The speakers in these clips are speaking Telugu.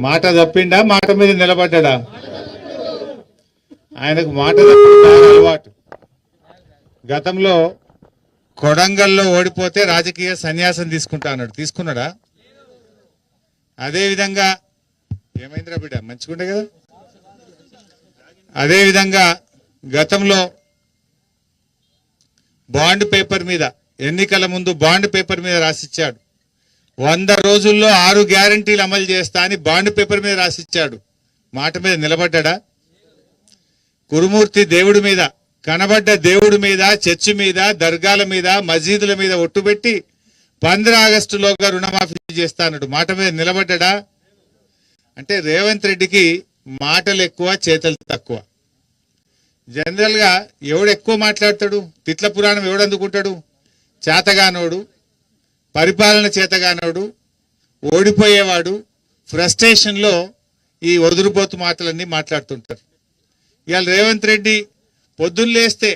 మాట తప్పిండా మాట మీద నిలబడ్డా? ఆయనకు మాట అలవాటు. గతంలో కొడంగల్లో ఓడిపోతే రాజకీయ సన్యాసం తీసుకుంటా అన్నాడు. తీసుకున్నాడా? అదే విధంగా ఏమైందిరా బిడ్డ? మంచిగుండే కదా? అదేవిధంగా గతంలో బాండ్ పేపర్ మీద ఎన్నికల ముందు బాండ్ పేపర్ మీద రాసిచ్చాడు. వంద రోజుల్లో ఆరు గ్యారంటీలు అమలు చేస్తా అని బాండ్ పేపర్ మీద రాసిచ్చాడు. మాట మీద నిలబడ్డా? కురుమూర్తి దేవుడి మీద కనబడ్డ దేవుడి మీద చర్చి మీద దర్గాల మీద మసీదుల మీద ఒట్టుపెట్టి పంద్ర ఆగస్టులోగా రుణమాఫీ చేస్తానడు మాట మీద నిలబడ్డా? అంటే రేవంత్ రెడ్డికి మాటలు ఎక్కువ చేతలు తక్కువ. జనరల్గా ఎవడు ఎక్కువ మాట్లాడతాడు? తిట్ల పురాణం ఎవడు అందుకుంటాడు? చేతగానోడు. పరిపాలన చేతగానోడు ఓడిపోయేవాడు ఫ్రస్ట్రేషన్లో ఈ వదురుపోతు మాటలన్నీ మాట్లాడుతుంటారు. ఇవాళ రేవంత్ రెడ్డి పొద్దున్న లేస్తే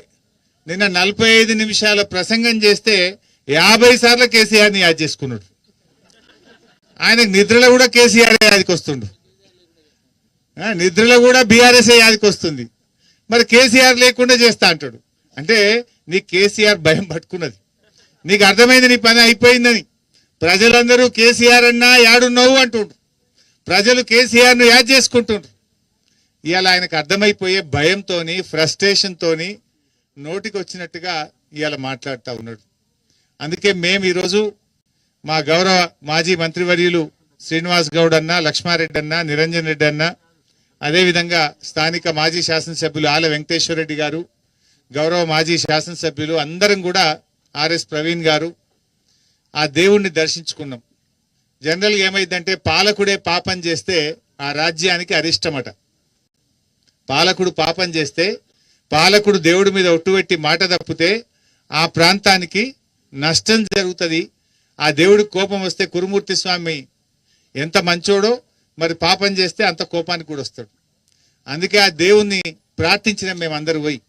నిన్న నలభై ఐదు నిమిషాల ప్రసంగం చేస్తే యాభై సార్లు కేసీఆర్ని యాద్ చేసుకున్నాడు. ఆయనకు నిద్రలో కూడా కేసీఆర్ యాదికి వస్తుండు. నిద్రలో కూడా బీఆర్ఎస్ఏ యాదికి వస్తుంది. మరి కేసీఆర్ లేకుండా చేస్తా అంటాడు. అంటే నీ కేసీఆర్ భయం పట్టుకున్నది. నీకు అర్థమైంది నీ పని అయిపోయిందని. ప్రజలందరూ కేసీఆర్ అన్నా యాడున్నావు అంటుండ్రు. ప్రజలు కేసీఆర్ను యాడ్ చేసుకుంటుండ్రు. ఇవాళ ఆయనకు అర్థమైపోయే భయంతోని ఫ్రస్ట్రేషన్తో నోటికి వచ్చినట్టుగా ఇవాళ మాట్లాడుతూ ఉన్నాడు. అందుకే మేము ఈరోజు మా గౌరవ మాజీ మంత్రివర్యులు శ్రీనివాస్ గౌడ్ అన్న లక్ష్మారెడ్డి అన్న నిరంజన్ రెడ్డి అన్న అదేవిధంగా స్థానిక మాజీ శాసనసభ్యులు ఆల వెంకటేశ్వర రెడ్డి గారు గౌరవ మాజీ శాసనసభ్యులు అందరం కూడా ఆర్ఎస్ ప్రవీణ్ గారు ఆ దేవుణ్ణి దర్శించుకున్నాం. జనరల్గా ఏమైందంటే పాలకుడే పాపం చేస్తే ఆ రాజ్యానికి అరిష్టమట. పాలకుడు పాపం చేస్తే పాలకుడు దేవుడి మీద ఒట్టుపెట్టి మాట తప్పితే ఆ ప్రాంతానికి నష్టం జరుగుతుంది. ఆ దేవుడికి కోపం వస్తే కురుమూర్తి స్వామి ఎంత మంచోడో మరి పాపం చేస్తే అంత కోపానికి కూడా వస్తాడు. అందుకే ఆ దేవుణ్ణి ప్రార్థించిన మేమందరూ పోయి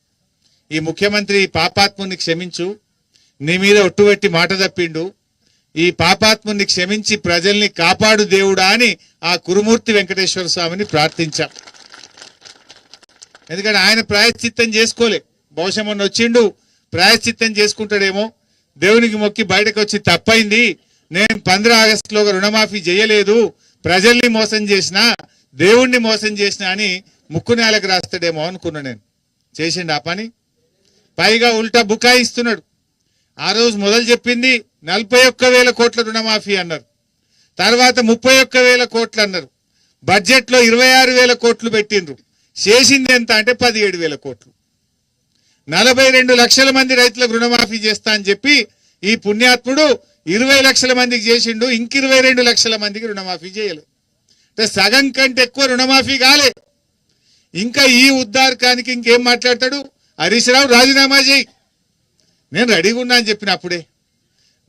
ఈ ముఖ్యమంత్రి పాపాత్ముని క్షమించు నీ మీద ఒట్టుబెట్టి మాట తప్పిండు. ఈ పాపాత్ముని క్షమించి ప్రజల్ని కాపాడు దేవుడా అని ఆ కురుమూర్తి వెంకటేశ్వర స్వామిని ప్రార్థించాం. ఎందుకంటే ఆయన ప్రాయశ్చిత్తం చేసుకోలే. బహుశా మొన్న వచ్చిండు ప్రాయశ్చిత్తం చేసుకుంటాడేమో. దేవునికి మొక్కి బయటకు వచ్చి తప్పైంది. నేను పంద్ర ఆగస్టులో రుణమాఫీ చేయలేదు. ప్రజల్ని మోసం చేసిన దేవుణ్ణి మోసం చేసిన అని ముక్కు నేలకు రాస్తాడేమో అనుకున్నా నేను. చేసిండు ఆ పని? పైగా ఉల్టా బుకాయిస్తున్నాడు. ఆ రోజు మొదలు చెప్పింది నలభై ఒక్క వేల కోట్ల రుణమాఫీ అన్నారు. తర్వాత ముప్పై ఒక్క వేల కోట్లు అన్నారు. బడ్జెట్లో ఇరవై ఆరు వేల కోట్లు పెట్టిండ్రు. చేసింది ఎంత అంటే పదిహేడు వేల కోట్లు. నలభై రెండు లక్షల మంది రైతులకు రుణమాఫీ చేస్తా అని చెప్పి ఈ పుణ్యాత్ముడు ఇరవై లక్షల మందికి చేసిండు ఇంక ఇరవై రెండు లక్షల మందికి రుణమాఫీ చేయలేదు అంటే సగం కంటే ఎక్కువ రుణమాఫీ కాలే. ఇంకా ఈ ఉద్దారకానికి ఇంకేం మాట్లాడతాడు? హరీష్ రావు రాజీనామా చేయి. నేను రెడీగా ఉన్నా అని చెప్పిన అప్పుడే.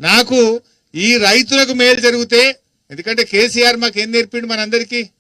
నాకు ఈ రైతులకు మేలు జరిగితే ఎందుకంటే కేసీఆర్ మాకు ఏం నేర్పిండు మనందరికీ?